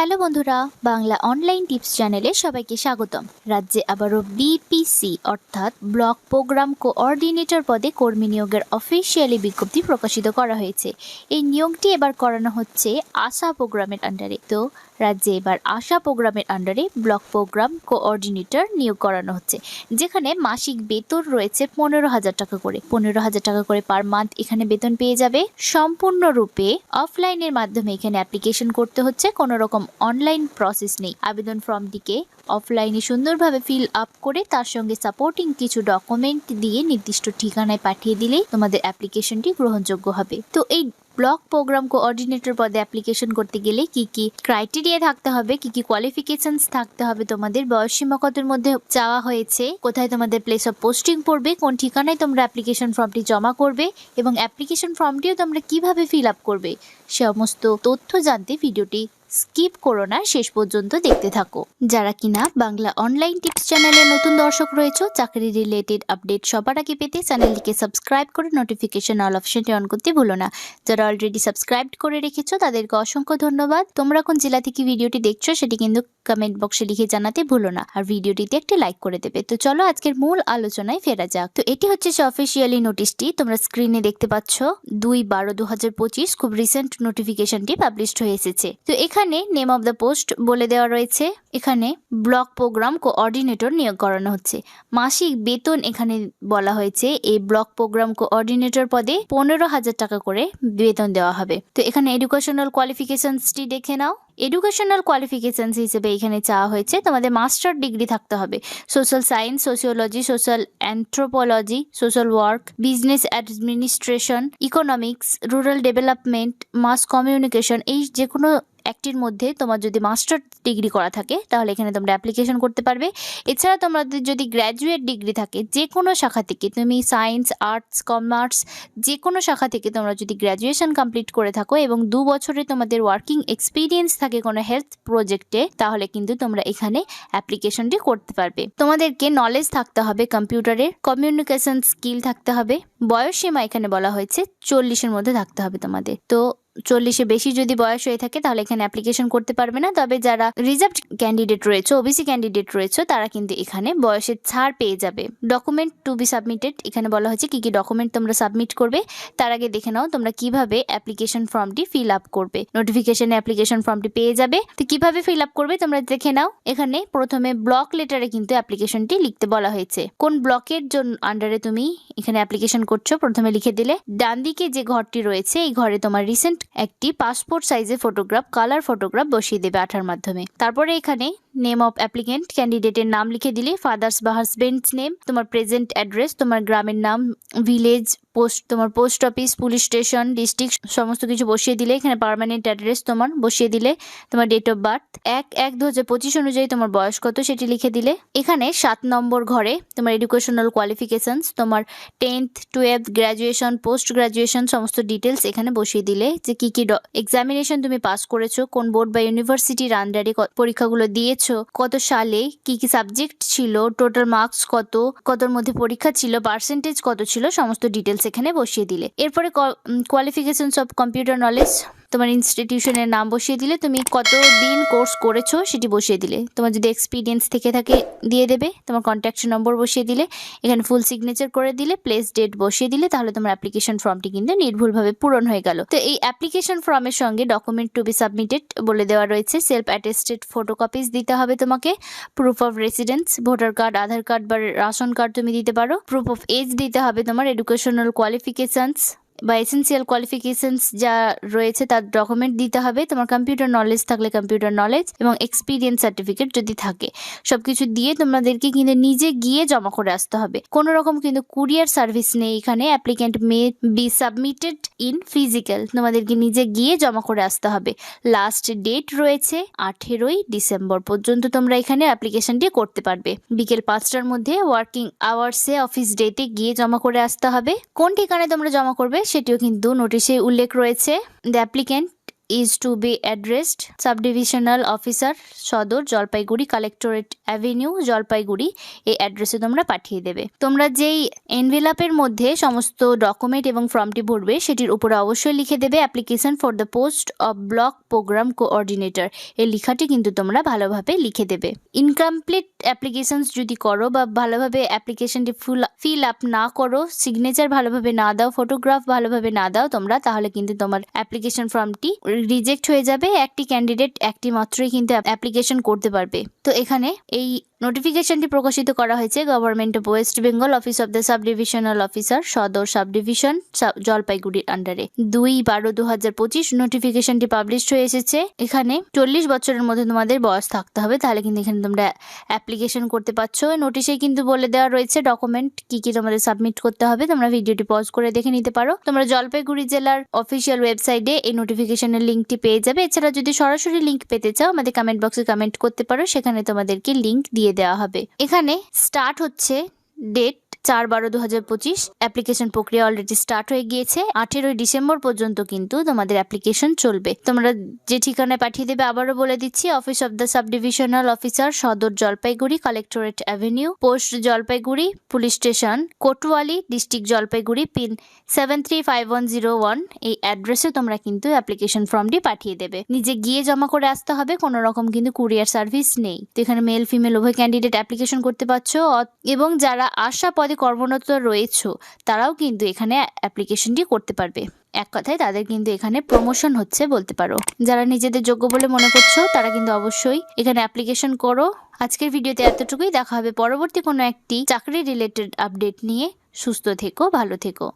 Hello বন্ধুরা, Bangla online tips চ্যানেলে সবাইকে স্বাগতম। রাজ্যে আবারও বিপিসি অর্থাৎ ব্লক প্রোগ্রাম কোঅর্ডিনেটর পদে কর্মী নিয়োগের অফিসিয়ালি বিজ্ঞপ্তি প্রকাশিত করা হয়েছে। এই নিয়োগটি এবার করানো হচ্ছে আশা প্রোগ্রামের আন্ডারে তো রাজ্যে এবার আশা প্রোগ্রামের আন্ডারে ব্লক প্রোগ্রাম কোঅর্ডিনেটর নিয়োগ করানো হচ্ছে, যেখানে মাসিক বেতন রয়েছে পনেরো হাজার টাকা করে। পনেরো হাজার টাকা করে পার মান্থ এখানে বেতন পেয়ে যাবে। সম্পূর্ণরূপে অফলাইনের মাধ্যমে এখানে অ্যাপ্লিকেশন করতে হচ্ছে। কোনো রকম অনলাইন প্রসেস নেই। আবেদন ফর্মটিকে অফলাইনে সুন্দরভাবে ফিল আপ করে তার সঙ্গে সাপোর্টিং কিছু ডকুমেন্ট দিয়ে নির্দিষ্ট ঠিকানায় পাঠিয়ে দিলেই তোমাদের অ্যাপ্লিকেশনটি গ্রহণযোগ্য হবে। তো এই ব্লক প্রোগ্রাম কোঅর্ডিনেটর পদে অ্যাপ্লিকেশন করতে গেলে কি কি ক্রাইটেরিয়া থাকতে হবে, কি কি কোয়ালিফিকেশনস থাকতে হবে তোমাদের, বয়স সীমা কতর মধ্যে চাওয়া হয়েছে, কোথায় তোমাদের প্লেস অফ পোস্টিং পড়বে, কোন ঠিকানায় তোমরা অ্যাপ্লিকেশন ফর্মটি জমা করবে এবং অ্যাপ্লিকেশন ফর্মটিও তোমরা কীভাবে ফিল আপ করবে, সমস্ত তথ্য জানতে ভিডিওটি স্কিপ করো না, শেষ পর্যন্ত দেখতে থাকো। যারা কিনা বাংলা অনলাইন টিপস চ্যানেলে নতুন দর্শক রয়েছে, চাকরি রিলেটেড আপডেট সবার আগে পেতে চ্যানেলটিকে সাবস্ক্রাইব করে নোটিফিকেশন অল অপশনটি অন করতে ভুলো না। যারা অলরেডি সাবস্ক্রাইব করে রেখেছো, তাদেরকে অসংখ্য ধন্যবাদ। তোমরা কোন জেলা থেকে ভিডিওটি দেখছ, সেটি কিন্তু কমেন্ট বক্সে লিখে জানাতে ভুলো না। আর ভিডিওটিতে একটি লাইক করে দেবে। তো চলো আজকের মূল আলোচনায় ফেরা যাক। তো এটি হচ্ছে সে অফিসিয়ালি নোটিশটি তোমরা স্ক্রিনে দেখতে পাচ্ছ, দুই বারো দু খুব রিসেন্ট নোটিফিকেশনটি পাবলিশড হয়ে এসেছে। তো এখানে নেম অফ দ্য পোস্ট বলে দেওয়া রয়েছে। এখানে ব্লক প্রোগ্রাম কোঅর্ডিনেটর নিয়োগ করানো হচ্ছে। মাসিক বেতন এখানে বলা হয়েছে। এই ব্লক প্রোগ্রাম কোঅর্ডিনেটর পদে পনেরো হাজার টাকা করে বেতন দেওয়া হবে। তো এখানে এডুকেশনাল কোয়ালিফিকেশনসটি দেখে নাও। এডুকেশনাল কোয়ালিফিকেশনস হিসেবে এখানে চাওয়া হয়েছে। তোমাদের মাস্টার ডিগ্রি থাকতে হবে। Social science sociology social anthropology social work business administration economics rural development mass communication এই যে কোনো একটির মধ্যে তোমার যদি মাস্টার ডিগ্রি করা থাকে, তাহলে এখানে তোমরা অ্যাপ্লিকেশন করতে পারবে। এছাড়া তোমাদের যদি গ্র্যাজুয়েট ডিগ্রি থাকে, যে কোনো শাখা থেকে, তুমি সায়েন্স আর্টস কমার্স যে কোনো শাখা থেকে তোমরা যদি গ্র্যাজুয়েশন কমপ্লিট করে থাকো এবং দু বছরে তোমাদের ওয়ার্কিং এক্সপিরিয়েন্স থাকে কোনো হেলথ প্রজেক্টে তাহলে কিন্তু তোমরা এখানে অ্যাপ্লিকেশনটি করতে পারবে। তোমাদেরকে নলেজ থাকতে হবে কম্পিউটারের কমিউনিকেশন স্কিল থাকতে হবে। বয়স সীমা এখানে বলা হয়েছে, চল্লিশের মধ্যে থাকতে হবে তোমাদের। তো চল্লিশে বেশি যদি বয়স হয়ে থাকে, তাহলে এখানে অ্যাপ্লিকেশন করতে পারবে না। তবে যারা রিজার্ভ ক্যান্ডিডেট রয়েছে ওবিসি ক্যান্ডিডেট রয়েছে, তারা কিন্তু এখানে বয়সের ছাড় পেয়ে যাবে। ডকুমেন্ট টু বি সাবমিটেড এখানে বলা হয়েছে কি কি ডকুমেন্ট তোমরা সাবমিট করবে। তার আগে দেখে নাও তোমরা কীভাবে অ্যাপ্লিকেশন ফর্মটি ফিল আপ করবে। নোটিফিকেশনে অ্যাপ্লিকেশন ফর্মটি পেয়ে যাবে। তো কীভাবে ফিল আপ করবে তোমরা দেখে নাও। এখানে প্রথমে ব্লক লেটারে কিন্তু অ্যাপ্লিকেশনটি লিখতে বলা হয়েছে। কোন ব্লকের জন্য আন্ডারে তুমি এখানে অ্যাপ্লিকেশন করছ, প্রথমে লিখে দিলে। ডান দিকে যে ঘরটি রয়েছে, এই ঘরে তোমার রিসেন্ট একটি পাসপোর্ট সাইজে ফটোগ্রাফ কালার ফটোগ্রাফ বসিয়ে দেবে আঠার মাধ্যমে। তারপরে এখানে নেম অফ অ্যাপ্লিকেন্ট ক্যান্ডিডেটের নাম লিখে দিলে ফাদার্স বা হাজবেন্ডস নেম তোমার প্রেজেন্ট অ্যাড্রেস তোমার গ্রামের নাম ভিলেজ পোস্ট তোমার post office police station district সমস্ত কিছু বসিয়ে দিলে, এখানে পার্মানেন্ট অ্যাড্রেস তোমার বসিয়ে দিলে, তোমার ডেট অফ বার্থ এক এক, দু হাজার পঁচিশ অনুযায়ী তোমার বয়স কত সেটি লিখে দিলে, এখানে সাত নম্বর ঘরে তোমার এডুকেশনাল কোয়ালিফিকেশনস তোমার tenth twelve graduation post graduation সমস্ত ডিটেলস এখানে বসিয়ে দিলে, যে কি কি এক্সামিনেশন তুমি পাস করেছ, কোন বোর্ড বা ইউনিভার্সিটির আন্ডারে পরীক্ষাগুলো দিয়েছ কত সালে? কি কি সাবজেক্ট ছিল? টোটাল মার্কস কত? কতর মধ্যে পরীক্ষা ছিল? পার্সেন্টেজ কত ছিল? সমস্ত ডিটেলস এখানে বসিয়ে দিলে। এরপরে কোয়ালিফিকেশনস অফ কম্পিউটার নলেজ তোমার ইনস্টিটিউশনের নাম বসিয়ে দিলে তুমি কত দিন কোর্স করেছ সেটি বসিয়ে দিলে। তোমার যদি এক্সপিরিয়েন্স থেকে থাকে, দিয়ে দেবে। তোমার কন্ট্যাক্ট নম্বর বসিয়ে দিলে। এখানে ফুল সিগনেচার করে দিলে প্লেস ডেট বসিয়ে দিলে, তাহলে তোমার অ্যাপ্লিকেশন ফর্মটি কিন্তু নির্ভুলভাবে পূরণ হয়ে গেল। তো এই অ্যাপ্লিকেশন ফর্মের সঙ্গে ডকুমেন্ট টু বি সাবমিটেড বলে দেওয়া রয়েছে। সেলফ অ্যাটেস্টেড ফটোকপিস দিতে হবে তোমাকে। Proof of residence voter card Aadhaar card বা রেশন কার্ড তুমি দিতে পারো। প্রুফ অফ এজ দিতে হবে তোমার। এডুকেশনাল কোয়ালিফিকেশনস বা এসেন্সিয়াল কোয়ালিফিকেশনস যা রয়েছে তার ডকুমেন্ট দিতে হবে। তোমার কম্পিউটার নলেজ থাকলে কম্পিউটার নলেজ এবং এক্সপিরিয়েন্স সার্টিফিকেট যদি থাকে সব কিছু দিয়ে তোমাদেরকে কিন্তু নিজে গিয়ে জমা করে আসতে হবে। কোনো রকম কিন্তু কুরিয়ার সার্ভিস নেই এখানে। Applicant may be submitted in physical তোমাদেরকে নিজে গিয়ে জমা করে আসতে হবে। লাস্ট ডেট রয়েছে আঠেরোই ডিসেম্বর পর্যন্ত তোমরা এখানে অ্যাপ্লিকেশনটি করতে পারবে। বিকেল পাঁচটার মধ্যে ওয়ার্কিং আওয়ার্সে অফিস ডেটে গিয়ে জমা করে আসতে হবে। কোন ঠিকানায় তোমরা জমা করবে সেটিও কিন্তু নোটিশে উল্লেখ রয়েছে। The applicant is to be addressed subdivisional officer Sadar, Jalpaiguri collectorate avenue Jalpaiguri, এই অ্যাড্রেসে তোমরা পাঠিয়ে দেবে। তোমরা যেই এনভেলাপের মধ্যে সমস্ত ডকুমেন্ট এবং ফর্মটি ভরবে, সেটির উপরে অবশ্যই লিখে দেবে application for the post of block programme coordinator এই লেখাটি কিন্তু তোমরা ভালোভাবে লিখে দেবে। ইনকমপ্লিট অ্যাপ্লিকেশনস যদি করো বা ভালোভাবে অ্যাপ্লিকেশনটি ফুল ফিল আপ না করো সিগনেচার ভালোভাবে না দাও ফটোগ্রাফ ভালোভাবে না দাও, তোমরা তাহলে কিন্তু তোমার অ্যাপ্লিকেশন ফর্মটি রিজেক্ট হয়ে যাবে একটি ক্যান্ডিডেট একটি মাত্রই কিন্তু অ্যাপ্লিকেশন করতে পারবে। তো এখানে এই নোটিফিকেশনটি প্রকাশিত করা হয়েছে government of West Bengal office of the sub divisional officer Sadar sub division জলপাইগুড়ির আন্ডারে দুই বারো দু হাজার পঁচিশ নোটিফিকেশনটি পাবলিশ হয়ে এসেছে। এখানে চল্লিশ বছরের মধ্যে তোমাদের বয়স থাকতে হবে, তাহলে কিন্তু এখানে তোমরা অ্যাপ্লিকেশন করতে পারছ। নোটিশে কিন্তু বলে দেওয়া রয়েছে ডকুমেন্ট কি কি তোমাদের সাবমিট করতে হবে, তোমরা ভিডিওটি পজ করে দেখে নিতে পারো। তোমরা জলপাইগুড়ি জেলার অফিসিয়াল ওয়েবসাইটে এই নোটিফিকেশনের লিঙ্কটি পেয়ে যাবে। এছাড়া যদি সরাসরি লিঙ্ক পেতে চাও, আমাদের কমেন্ট বক্সে কমেন্ট করতে পারো, সেখানে তোমাদেরকে লিঙ্ক দিয়ে দেওয়া হবে। এখানে স্টার্ট হচ্ছে ডেট চার বারো দু হাজার পঁচিশ অ্যাপ্লিকেশন প্রক্রিয়া অলরেডি স্টার্ট হয়ে গিয়েছে। আঠেরোই ডিসেম্বর পর্যন্ত কিন্তু তোমাদের অ্যাপ্লিকেশন চলবে। তোমরা যে ঠিকানায় পাঠিয়ে দেবে আবারও বলে দিচ্ছি office of the sub divisional officer Sadar Jalpaiguri collectorate avenue post Jalpaiguri police station Kotwali district Jalpaiguri pin seven three five one zero one এই অ্যাড্রেসে তোমরা কিন্তু অ্যাপ্লিকেশন ফর্মটি পাঠিয়ে দেবে। নিজে গিয়ে জমা করে আসতে হবে কোনো রকম কিন্তু কুরিয়ার সার্ভিস নেই। তো এখানে মেল ফিমেল উভয় ক্যান্ডিডেট অ্যাপ্লিকেশন করতে পারছ। এবং যারা আশা পদে কর্মরত রয়েছো, তারাও কিন্তু এখানে অ্যাপ্লিকেশনটি করতে পারবে। এক কথায় তাদের কিন্তু এখানে প্রমোশন হচ্ছে বলতে পারো। যারা নিজেদের যোগ্য বলে মনে করছ, তারা কিন্তু অবশ্যই এখানে অ্যাপ্লিকেশন করো। আজকের ভিডিওতে এতটুকুই। দেখা হবে পরবর্তী কোনো একটি চাকরি রিলেটেড আপডেট নিয়ে। সুস্থ থেকো, ভালো থেকো।